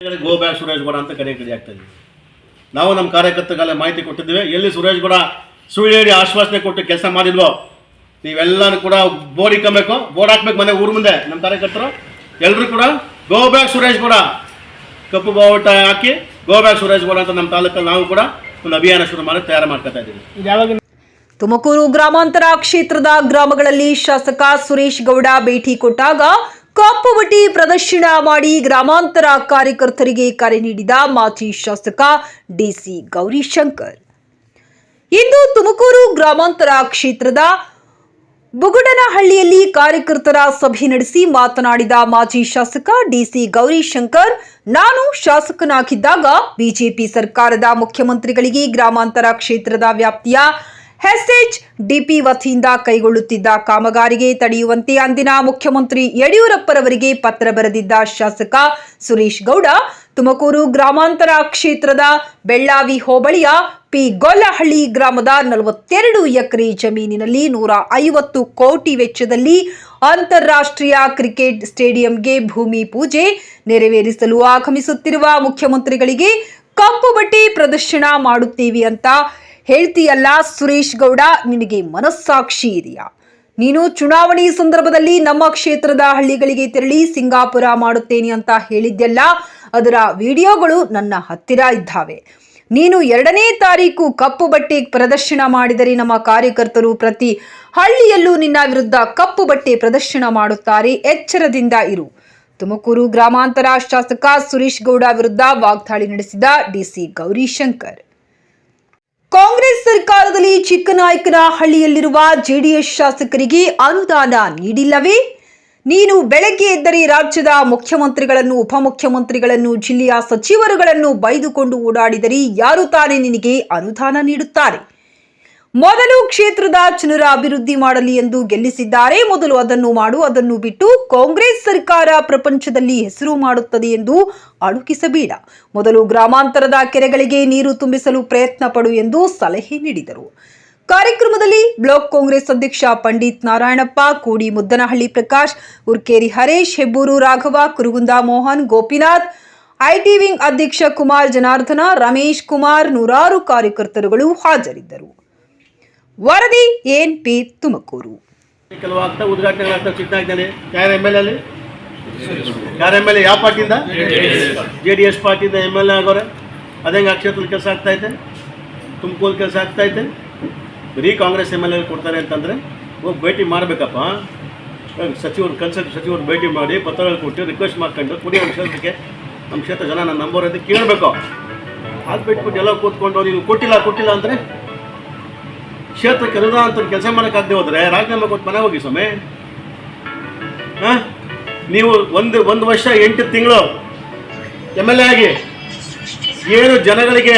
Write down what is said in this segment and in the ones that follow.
ಗೋ back Suresh Gowda ಅಂತ ಕರೆ ಕಡೆ ಆಗ್ತಾ ಇದ್ದೀವಿ ನಾವು ನಮ್ಮ ಕಾರ್ಯಕರ್ತರಿಗೆಲ್ಲ ಮಾಹಿತಿ ಕೊಟ್ಟಿದ್ದೀವಿ. ಎಲ್ಲಿ ಸುರೇಶ್ ಗೌಡ ಸುಳ್ಳೇರಿ ಆಶ್ವಾಸನೆ ಕೊಟ್ಟು ಕೆಲಸ ಮಾಡಿಲ್ವೋ ನೀವೆಲ್ಲರೂ ಕೂಡ ಬೋರ್ ಇಕ್ಕಬೇಕು ಬೋರ್ಡ್ ಹಾಕ್ಬೇಕು ಮನೆ ಊರು ಮುಂದೆ, ನಮ್ಮ ಕಾರ್ಯಕರ್ತರು. ಎಲ್ಲರೂ ಕೂಡ ಗೋ ಬ್ಯಾಕ್ ಸುರೇಶ್ ಗೌಡ. ಕಪ್ಪು ಬಾವುಟ ಹಾಕಿ ಗೋ ಬ್ಯಾಕ್ ಸುರೇಶ್ ಗೌಡ ಅಂತ ನಮ್ಮ ತಾಲೂಕಲ್ಲಿ ನಾವು ಕೂಡ ಒಂದು ಅಭಿಯಾನ ಶುರು ಮಾಡಿ ತಯಾರು ಮಾಡ್ಕೊತಾ ಇದ್ದೀವಿ. ತುಮಕೂರು ಗ್ರಾಮಾಂತರ ಕ್ಷೇತ್ರದ ಗ್ರಾಮಗಳಲ್ಲಿ ಶಾಸಕ ಸುರೇಶ್ ಗೌಡ ಭೇಟಿ ಕೊಟ್ಟಾಗ ಕಪ್ಪು ಬಟ್ಟಿ ಪ್ರದರ್ಶನ ಮಾಡಿ ಗ್ರಾಮಾಂತರ ಕಾರ್ಯಕರ್ತರಿಗೆ ಕರೆ ನೀಡಿದ ಮಾಜಿ ಶಾಸಕ ಡಿಸಿ ಗೌರಿಶಂಕರ್. ಇಂದು ತುಮಕೂರು ಗ್ರಾಮಾಂತರ ಕ್ಷೇತ್ರದ ಬುಗುಡನಹಳ್ಳಿಯಲ್ಲಿ ಕಾರ್ಯಕರ್ತರ ಸಭೆ ನಡೆಸಿ ಮಾತನಾಡಿದ ಮಾಜಿ ಶಾಸಕ ಡಿಸಿ ಗೌರಿಶಂಕರ್, ನಾನು ಶಾಸಕನಾಗಿದ್ದಾಗ ಬಿಜೆಪಿ ಸರ್ಕಾರದ ಮುಖ್ಯಮಂತ್ರಿಗಳಿಗೆ ಗ್ರಾಮಾಂತರ ಕ್ಷೇತ್ರದ ವ್ಯಾಪ್ತಿಯ ಎಸ್ಎಚ್ ಡಿಪಿ ವತಿಯಿಂದ ಕೈಗೊಳ್ಳುತ್ತಿದ್ದ ಕಾಮಗಾರಿಗೆ ತಡೆಯುವಂತೆ ಅಂದಿನ ಮುಖ್ಯಮಂತ್ರಿ ಯಡಿಯೂರಪ್ಪರವರಿಗೆ ಪತ್ರ ಬರೆದಿದ್ದ ಶಾಸಕ ಸುರೇಶ್ ಗೌಡ, ತುಮಕೂರು ಗ್ರಾಮಾಂತರ ಕ್ಷೇತ್ರದ ಬೆಳ್ಳಾವಿ ಹೋಬಳಿಯ ಪಿ ಗೊಲ್ಲಹಳ್ಳಿ ಗ್ರಾಮದ ನಲವತ್ತೆರಡು ಎಕರೆ ಜಮೀನಿನಲ್ಲಿ ನೂರ ಐವತ್ತು ಕೋಟಿ ವೆಚ್ಚದಲ್ಲಿ ಅಂತಾರಾಷ್ಟ್ರೀಯ ಕ್ರಿಕೆಟ್ ಸ್ಟೇಡಿಯಂಗೆ ಭೂಮಿ ಪೂಜೆ ನೆರವೇರಿಸಲು ಆಗಮಿಸುತ್ತಿರುವ ಮುಖ್ಯಮಂತ್ರಿಗಳಿಗೆ ಕಪ್ಪು ಬಟ್ಟೆ ಪ್ರದರ್ಶನ ಮಾಡುತ್ತೇವೆ ಅಂತ ಹೇಳ್ತೀಯಲ್ಲ ಸುರೇಶ್ ಗೌಡ, ನಿನಗೆ ಮನಸ್ಸಾಕ್ಷಿ ಇದೆಯಾ? ನೀನು ಚುನಾವಣೆ ಸಂದರ್ಭದಲ್ಲಿ ನಮ್ಮ ಕ್ಷೇತ್ರದ ಹಳ್ಳಿಗಳಿಗೆ ತೆರಳಿ ಸಿಂಗಾಪುರ ಮಾಡುತ್ತೇನೆ ಅಂತ ಹೇಳಿದ್ದೆಲ್ಲ, ಅದರ ವಿಡಿಯೋಗಳು ನನ್ನ ಹತ್ತಿರ ಇದ್ದಾವೆ. ನೀನು ಎರಡನೇ ತಾರೀಕು ಕಪ್ಪು ಬಟ್ಟೆ ಪ್ರದರ್ಶನ ಮಾಡಿದರೆ ನಮ್ಮ ಕಾರ್ಯಕರ್ತರು ಪ್ರತಿ ಹಳ್ಳಿಯಲ್ಲೂ ನಿನ್ನ ವಿರುದ್ಧ ಕಪ್ಪು ಬಟ್ಟೆ ಪ್ರದರ್ಶನ ಮಾಡುತ್ತಾರೆ. ಎಚ್ಚರದಿಂದ ಇರು. ತುಮಕೂರು ಗ್ರಾಮಾಂತರ ಶಾಸಕ ಸುರೇಶ್ ಗೌಡ ವಿರುದ್ಧ ವಾಗ್ದಾಳಿ ನಡೆಸಿದ ಡಿಸಿ ಗೌರಿಶಂಕರ್. ಕಾಂಗ್ರೆಸ್ ಸರ್ಕಾರದಲ್ಲಿ ಚಿಕ್ಕನಾಯಕನಹಳ್ಳಿಯಲ್ಲಿರುವ ಜೆಡಿಎಸ್ ಶಾಸಕರಿಗೆ ಅನುದಾನ ನೀಡಿಲ್ಲವೇ? ನೀನು ಬೆಳಗ್ಗೆ ಎದ್ದರೆ ರಾಜ್ಯದ ಮುಖ್ಯಮಂತ್ರಿಗಳನ್ನು, ಉಪಮುಖ್ಯಮಂತ್ರಿಗಳನ್ನು, ಜಿಲ್ಲೆಯ ಸಚಿವರುಗಳನ್ನು ಬೈದುಕೊಂಡು ಓಡಾಡಿದರೆ ಯಾರು ತಾನೇ ನಿನಗೆ ಅನುದಾನ ನೀಡುತ್ತಾರೆ? ಮೊದಲು ಕ್ಷೇತ್ರದ ಜನರ ಅಭಿವೃದ್ಧಿ ಮಾಡಲಿ ಎಂದು ಗೆಲ್ಲಿಸಿದ್ದಾರೆ. ಮೊದಲು ಅದನ್ನು ಮಾಡು, ಅದನ್ನು ಬಿಟ್ಟು ಕಾಂಗ್ರೆಸ್ ಸರ್ಕಾರ ಪ್ರಪಂಚದಲ್ಲಿ ಹೆಸರು ಮಾಡುತ್ತದೆ ಎಂದು ಅಳುಕಿಸಬೇಡ ಮೊದಲು ಗ್ರಾಮಾಂತರದ ಕೆರೆಗಳಿಗೆ ನೀರು ತುಂಬಿಸಲು ಪ್ರಯತ್ನ ಪಡು ಎಂದು ಸಲಹೆ ನೀಡಿದರು. ಕಾರ್ಯಕ್ರಮದಲ್ಲಿ ಬ್ಲಾಕ್ ಕಾಂಗ್ರೆಸ್ ಅಧ್ಯಕ್ಷ ಪಂಡಿತ್ ನಾರಾಯಣಪ್ಪ, ಕೋಡಿ ಮುದ್ದನಹಳ್ಳಿ ಪ್ರಕಾಶ್ ಉರ್ಕೇರಿ ಹರೇಶ್, ಹೆಬ್ಬೂರು ರಾಘವ, ಕುರುಗುಂದ ಮೋಹನ್, ಗೋಪಿನಾಥ್, ಐಟಿ ವಿಂಗ್ ಅಧ್ಯಕ್ಷ ಕುಮಾರ್ ಜನಾರ್ದನ, ರಮೇಶ್ ಕುಮಾರ್ ನೂರಾರು ಕಾರ್ಯಕರ್ತರುಗಳು ಹಾಜರಿದ್ದರು. ವರದಿ ಎನ್ ಪಿ ತುಮಕೂರು. ಕೆಲವು ಆಗ್ತಾ ಉದ್ಘಾಟನೆ ಆಗ್ತಾ ಇದ್ದಾನೆ. ಯಾರು ಎಂ ಎಲ್ ಅಲ್ಲಿ? ಯಾರು ಎಂ ಎಲ್ ಎ ಯಾವ ಪಾರ್ಟಿಯಿಂದ? ಜೆ ಡಿ ಎಸ್ ಪಾರ್ಟಿಯಿಂದ ಎಂ ಎಲ್ ಎ ಆಗೋರೆ. ಅದೇ ಆ ಕ್ಷೇತ್ರದ ಕೆಲಸ ಆಗ್ತಾ ಐತೆ ತುಮಕೂರು ಕೆಲಸ ಆಗ್ತಾ ಐತೆ ಬರೀ ಕಾಂಗ್ರೆಸ್ ಎಂ ಎಲ್ ಎ ಕೊಡ್ತಾರೆ ಅಂತಂದರೆ, ಹೋಗಿ ಭೇಟಿ ಮಾಡಬೇಕಪ್ಪ. ಸಚಿವರು ಕನ್ಸಲ್ಟ್ ಸಚಿವರು ಭೇಟಿ ಮಾಡಿ ಪತ್ರಗಳು ಕೊಟ್ಟು ರಿಕ್ವೆಸ್ಟ್ ಮಾಡ್ಕೊಂಡು ಕೊಡಿ ನಮ್ಮ ಕ್ಷೇತ್ರಕ್ಕೆ ನಮ್ಮ ಕ್ಷೇತ್ರ ಜನ ನನ್ನ ನಂಬರ್ ಅಂತ ಕೇಳಬೇಕು. ಅದು ಬಿಟ್ಬಿಟ್ಟು ಎಲ್ಲ ಕೂತ್ಕೊಂಡು ನೀವು ಕೊಟ್ಟಿಲ್ಲ ಕೊಟ್ಟಿಲ್ಲ ಅಂದರೆ ಕ್ಷೇತ್ರಕ್ಕೆ ಅನುದಾನ ಅಂತ ಕೆಲಸ ಮಾಡೋಕ್ಕಾಗದೆ ಹೋದರೆ ರಾಜೀನಾಮೆ ಕೊಟ್ಟು ಮನೆ ಹೋಗಿ ಸ್ವಾಮಿ. ಹಾಂ? ನೀವು ಒಂದು ಒಂದು ವರ್ಷ ಎಂಟು ತಿಂಗಳು ಎಂ ಎಲ್ ಎ ಆಗಿ ಏನು ಜನಗಳಿಗೆ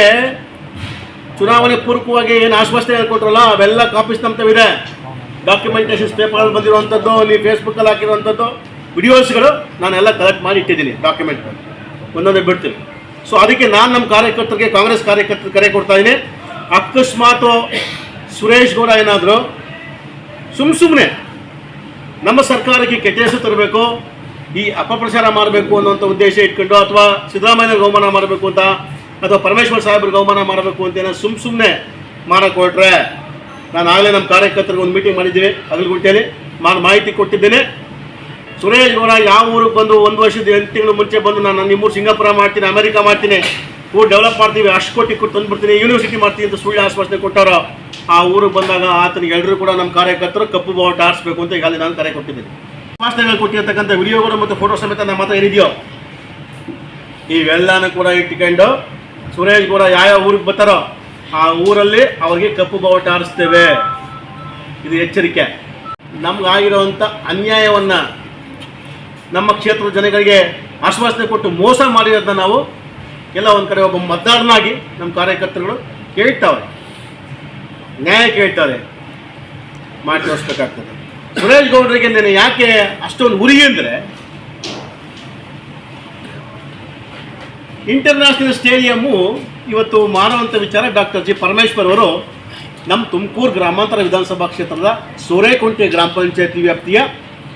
ಚುನಾವಣೆ ಪೂರ್ವಕವಾಗಿ ಏನು ಆಶ್ವಾಸನೆ ಹೇಳ್ಕೊಟ್ರಲ್ಲ, ಅವೆಲ್ಲ ಕಾಪೀಸ್ ನಮ್ತವಿದೆ ಡಾಕ್ಯುಮೆಂಟೇಷನ್ಸ್ ಪೇಪರಲ್ಲಿ ಬಂದಿರುವಂಥದ್ದು, ನೀವು ಫೇಸ್ಬುಕ್ಕಲ್ಲಿ ಹಾಕಿರುವಂಥದ್ದು ವಿಡಿಯೋಸ್ಗಳು ನಾನೆಲ್ಲ ಕಲೆಕ್ಟ್ ಮಾಡಿ ಇಟ್ಟಿದ್ದೀನಿ ಡಾಕ್ಯುಮೆಂಟ್ ಒಂದೊಂದೇ ಬಿಡ್ತೀನಿ. ಸೊ ಅದಕ್ಕೆ ನಾನು ನಮ್ಮ ಕಾರ್ಯಕರ್ತರಿಗೆ, ಕಾಂಗ್ರೆಸ್ ಕಾರ್ಯಕರ್ತರಿಗೆ ಕರೆ ಕೊಡ್ತಾ ಇದ್ದೀನಿ ಅಕಸ್ಮಾತು ಸುರೇಶ್ ಗೌಡ ಏನಾದರೂ? ಸುಮ್ಮ ಸುಮ್ಮನೆ ನಮ್ಮ ಸರ್ಕಾರಕ್ಕೆ ಕೆಟ್ಟ ಹೆಸರು ತರಬೇಕು, ಈ ಅಪಪ್ರಚಾರ ಮಾಡಬೇಕು ಅನ್ನೋಂಥ ಉದ್ದೇಶ ಇಟ್ಕೊಂಡು ಅಥವಾ ಸಿದ್ಧರಾಮಯ್ಯನ ಗೌಮಾನ ಮಾಡಬೇಕು ಅಂತ ಅಥವಾ ಪರಮೇಶ್ವರ್ ಸಾಹೇಬ್ರಿಗೆ ಗೌಮಾನ ಮಾಡಬೇಕು ಅಂತ ಏನೋ ಸುಮ್ಮ ಸುಮ್ಮನೆ ಮಾಡೋಕೆ ಹೊರಟ್ರೆ ನಾನು ಆಗಲೇ ನಮ್ಮ ಕಾರ್ಯಕರ್ತರಿಗೆ ಒಂದು ಮೀಟಿಂಗ್ ಮಾಡಿದ್ದೀವಿ ಅಗಲಗುಂಟೆಯಲ್ಲಿ ನಾನು ಮಾಹಿತಿ ಕೊಟ್ಟಿದ್ದೇನೆ. ಸುರೇಶ್ ಗೌಡ ಯಾವ ಊರಿಗೆ ಬಂದು ಒಂದು ವರ್ಷದ ಎಂಟು ತಿಂಗಳು ಮುಂಚೆ ಬಂದು ನಾನು ನಿಮ್ಮೂರು ಸಿಂಗಾಪುರ ಮಾಡ್ತೀನಿ, ಅಮೆರಿಕ ಮಾಡ್ತೀನಿ, ಊರು ಡೆವಲಪ್ ಮಾಡ್ತೀವಿ, ಅಷ್ಟು ಕೋಟಿ ಕೊಟ್ಟು ತಂದುಬಿಡ್ತೀನಿ ಯೂನಿವರ್ಸಿಟಿ ಮಾಡ್ತೀನಿ ಅಂತ ಸುಳ್ಳು ಆಶ್ವಾಸನೆ ಕೊಟ್ಟವರು ಆ ಊರಿಗೆ ಬಂದಾಗ ಆತನಿಗೆ ಎಲ್ಲರೂ ಕೂಡ ನಮ್ಮ ಕಾರ್ಯಕರ್ತರು ಕಪ್ಪು ಬಾವುಟ ಆರಿಸ್ಬೇಕು ಅಂತ ಈಗಾಗಲೇ ನಾನು ಕರೆ ಕೊಟ್ಟಿದ್ದೀನಿ. ಆಶ್ವಾಸನೆಗಳು ಕೊಟ್ಟಿರ್ತಕ್ಕಂಥ ವಿಡಿಯೋಗಳು ಮತ್ತು ಫೋಟೋ ಸಮೇತ ನಮ್ಮ ಹತ್ರ ಏನಿದೆಯೋ? ಇವೆಲ್ಲನೂ ಕೂಡ ಇಟ್ಕೊಂಡು ಸುರೇಶ್ ಕೂಡ ಯಾವ ಊರಿಗೆ ಬರ್ತಾರೋ ಆ ಊರಲ್ಲಿ ಅವರಿಗೆ ಕಪ್ಪು ಬಾವುಟ ಆರಿಸ್ತೇವೆ ಇದು ಎಚ್ಚರಿಕೆ. ನಮಗಾಗಿರುವಂಥ ಅನ್ಯಾಯವನ್ನು ನಮ್ಮ ಕ್ಷೇತ್ರದ ಜನಗಳಿಗೆ ಆಶ್ವಾಸನೆ ಕೊಟ್ಟು ಮೋಸ ಮಾಡಿರೋದನ್ನ ನಾವು ಎಲ್ಲ ಒಂದು ಕಡೆ ಒಬ್ಬ ಮತದಾರನಾಗಿ ನಮ್ಮ ಕಾರ್ಯಕರ್ತರುಗಳು ಕೇಳ್ತಾವೆ ನ್ಯಾಯ ಕೇಳ್ತಾರೆ. ಮಾಡಿ ತೋರಿಸ್ಬೇಕಾಗ್ತದೆ ಸುರೇಶ್ ಗೌಡರಿಗೆ ನಾನು ಯಾಕೆ ಅಷ್ಟೊಂದು ಉರಿ ಅಂದರೆ ಇಂಟರ್ನ್ಯಾಷನಲ್ ಸ್ಟೇಡಿಯಮ್ಮು ಇವತ್ತು ಮಾಡುವಂಥ ವಿಚಾರ ಡಾಕ್ಟರ್ ಜಿ ಪರಮೇಶ್ವರ್ ಅವರು ನಮ್ಮ ತುಮಕೂರು ಗ್ರಾಮಾಂತರ ವಿಧಾನಸಭಾ ಕ್ಷೇತ್ರದ ಸೋರೆಕುಂಟೆ ಗ್ರಾಮ ಪಂಚಾಯತಿ ವ್ಯಾಪ್ತಿಯ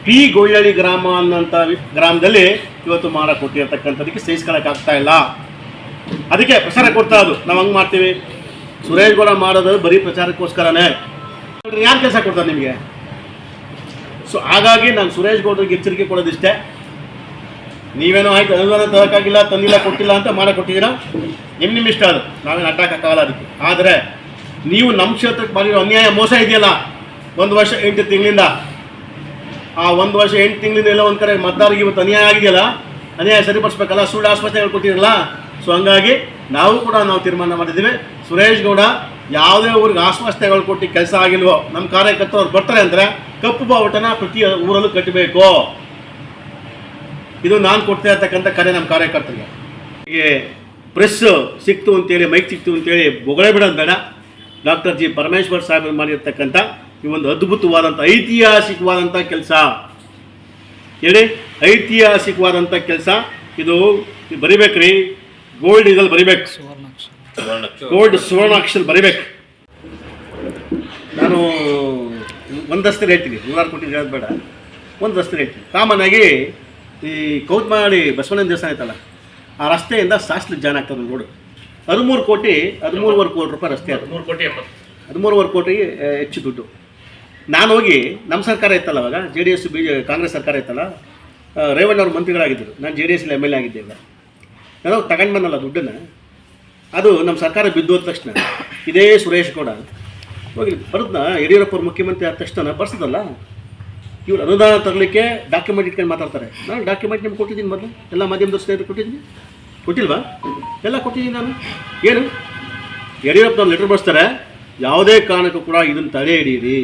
ಪಿ ಗೋಯಳಿ ಗ್ರಾಮ ಅನ್ನೋಂಥ ಗ್ರಾಮದಲ್ಲಿ ಇವತ್ತು ಮಾರ ಕೊಟ್ಟಿರ್ತಕ್ಕಂಥದಕ್ಕೆ ಸಹಿಸ್ಕೊಳಕ್ಕಾಗ್ತಾ ಇಲ್ಲ. ಅದಕ್ಕೆ ಪ್ರಸಾರ ಕೊಡ್ತಾ ಅದು ನಾವು ಹಂಗೆ ಮಾಡ್ತೀವಿ? ಸುರೇಶ್ ಗೌಡ ಮಾಡೋದು ಬರೀ ಪ್ರಚಾರಕ್ಕೋಸ್ಕರನೇ. ಯಾರು ಕೆಲಸ ಕೊಡ್ತಾರೆ ನಿಮಗೆ? ಸೊ ಹಾಗಾಗಿ ನಾನು ಸುರೇಶ್ ಗೌಡ್ರಿಗೆ ಎಚ್ಚರಿಕೆ ಕೊಡೋದಿಷ್ಟೇ. ನೀವೇನೋ ಆಯ್ತು, ಅನುದಾನ ತರೋಕ್ಕಾಗಿಲ್ಲ ತಂದಿಲ್ಲ, ಕೊಟ್ಟಿಲ್ಲ ಅಂತ ಮಾಡ ಕೊಟ್ಟಿದ್ದೀರಾ ನಿಮ್ಮ ನಿಮ್ಮ ಇಷ್ಟ ಅದು. ನಾವೇನು ಅಡ್ಡಕ್ಕಾಗಲ್ಲ ಅದಕ್ಕೆ. ಆದರೆ, ನೀವು ನಮ್ಮ ಕ್ಷೇತ್ರಕ್ಕೆ ಮಾಡಿರೋ ಅನ್ಯಾಯ ಮೋಸ ಇದೆಯಲ್ಲ? ಒಂದು ವರ್ಷ, ಎಂಟು ತಿಂಗಳಿಂದ. ಆ ಒಂದು ವರ್ಷ, ಎಂಟು ತಿಂಗಳಿಂದ ಎಲ್ಲ ಒಂದು ಕಡೆ ಮತದಾರರಿಗೆ ಇವತ್ತು ಅನ್ಯಾಯ ಆಗಿದೆಯಲ್ಲ? ಅನ್ಯಾಯ ಸರಿಪಡಿಸ್ಬೇಕಲ್ಲ? ಸುಳ್ಳು ಆಸ್ಪತ್ರೆಗಳು ಕೊಟ್ಟಿರಲ್ಲ ಸೊ ಹಂಗಾಗಿ ನಾವು ಕೂಡ ನಾವು ತೀರ್ಮಾನ ಮಾಡಿದ್ದೀವಿ. ಸುರೇಶ್ ಗೌಡ ಯಾವುದೇ ಊರಿಗೆ ಆಶ್ವಾಸನೆಗಳು ಕೊಟ್ಟು ಕೆಲಸ ಆಗಿಲ್ವೋ, ನಮ್ಮ ಕಾರ್ಯಕರ್ತರು ಬರ್ತಾರೆ ಅಂದರೆ ಕಪ್ಪು ಬಾವುಟನ ಪ್ರತಿ ಊರಲ್ಲೂ ಕಟ್ಟಬೇಕು. ಇದು ನಾನು ಕೊಡ್ತಾ ಇರ್ತಕ್ಕಂಥ ಕರೆ ನಮ್ಮ ಕಾರ್ಯಕರ್ತರಿಗೆ. ಹೀಗೆ ಪ್ರೆಸ್ ಸಿಕ್ತು ಅಂತೇಳಿ ಮೈಕ್ ಸಿಕ್ತು ಅಂತೇಳಿ ಬೊಗಳೆ ಬಿಡೋದು ಬೇಡ. ಡಾಕ್ಟರ್ ಜಿ ಪರಮೇಶ್ವರ್ ಸಾಹೇಬ್ ಮಾಡಿರ್ತಕ್ಕಂಥ ಈ ಒಂದು ಅದ್ಭುತವಾದಂಥ, ಐತಿಹಾಸಿಕವಾದಂಥ ಕೆಲಸ. ಹೇಳಿ, ಐತಿಹಾಸಿಕವಾದಂಥ ಕೆಲಸ. ಇದು ಇದು ಬರಿಬೇಕ್ರಿ ಗೋಲ್ಡ್ ಇದ್ರಲ್ಲಿ ಬರಿಬೇಕು. ಗೋಲ್ಡ್ ಸುವರ್ಣಾಕ್ಷರ ಬರಿಬೇಕು. ನಾನು ಒಂದಷ್ಟು ಹೇಳ್ತೀನಿ ನೂರಾರು ಕೋಟಿ ಹೇಳೋದು ಬೇಡ. ಒಂದಷ್ಟು ಹೇಳ್ತೀನಿ. ಕಾಮನ್ ಆಗಿ ಈ ಕೌತ್ಮಾಡಿ ಬಸವಣ್ಣನ ದೇವಸ್ಥಾನ ಐತಲ್ಲ ಆ ರಸ್ತೆಯಿಂದ ಸಾಸ್ಲಿ ಜಾನ್ ಆಗ್ತದೆ ನೋಡು ಹದಿಮೂರು ಕೋಟಿ ಹದಿಮೂರುವರೆ ಕೋಟಿ ರೂಪಾಯಿ ರಸ್ತೆ ಅದು. ಮೂರು ಕೋಟಿ ಹದಿಮೂರುವರೆ ಕೋಟಿ ಹೆಚ್ಚು ದುಡ್ಡು. ನಾನು ಹೋಗಿ ನಮ್ಮ ಸರ್ಕಾರ ಇತ್ತಲ್ಲ ಅವಾಗ J D S B J Congress ಸರ್ಕಾರ ಇತ್ತಲ್ಲ ರೇವಣ್ಣವ್ರ ರೇವಣ್ಣ ಅವ್ರ ಮಂತ್ರಿಗಳಾಗಿದ್ದರು. ನಾನು J D S M L A ಆಗಿದ್ದೆ ನಾನು ತಗೊಂಡು ಬಂದಲ್ಲ ದುಡ್ಡನ್ನು. ಅದು ನಮ್ಮ ಸರ್ಕಾರ ಬಿದ್ದು ಹೋದ ತಕ್ಷಣ. ಇದೇ ಸುರೇಶ್ ಗೌಡ. ಹೋಗಿ ಬರುತ್ತಾ ಯಡಿಯೂರಪ್ಪ ಮುಖ್ಯಮಂತ್ರಿ ಆದ ತಕ್ಷಣ ಬರ್ಸದಲ್ಲ? ಇವ್ರು ಅನುದಾನ ತರಲಿಕ್ಕೆ ಡಾಕ್ಯುಮೆಂಟ್ ಇಟ್ಕೊಂಡು ಮಾತಾಡ್ತಾರೆ. ನಾನು ಡಾಕ್ಯುಮೆಂಟ್ ನಿಮ್ಗೆ ಕೊಟ್ಟಿದ್ದೀನಿ ಮೊದಲು. ಎಲ್ಲ ಮಾಧ್ಯಮದ ಸ್ನೇಹಿತರು ಕೊಟ್ಟಿದ್ದೀನಿ. ಕೊಟ್ಟಿಲ್ವಾ? ಎಲ್ಲ ಕೊಟ್ಟಿದ್ದೀನಿ ನಾನು. ಏನು? ಯಡಿಯೂರಪ್ಪನವ್ರು ಲೆಟ್ರ್ ಬರ್ಸ್ತಾರೆ. ಯಾವುದೇ ಕಾರಣಕ್ಕೂ ಕೂಡ ಇದನ್ನು ತಡೆ ಹಿಡೀರಿ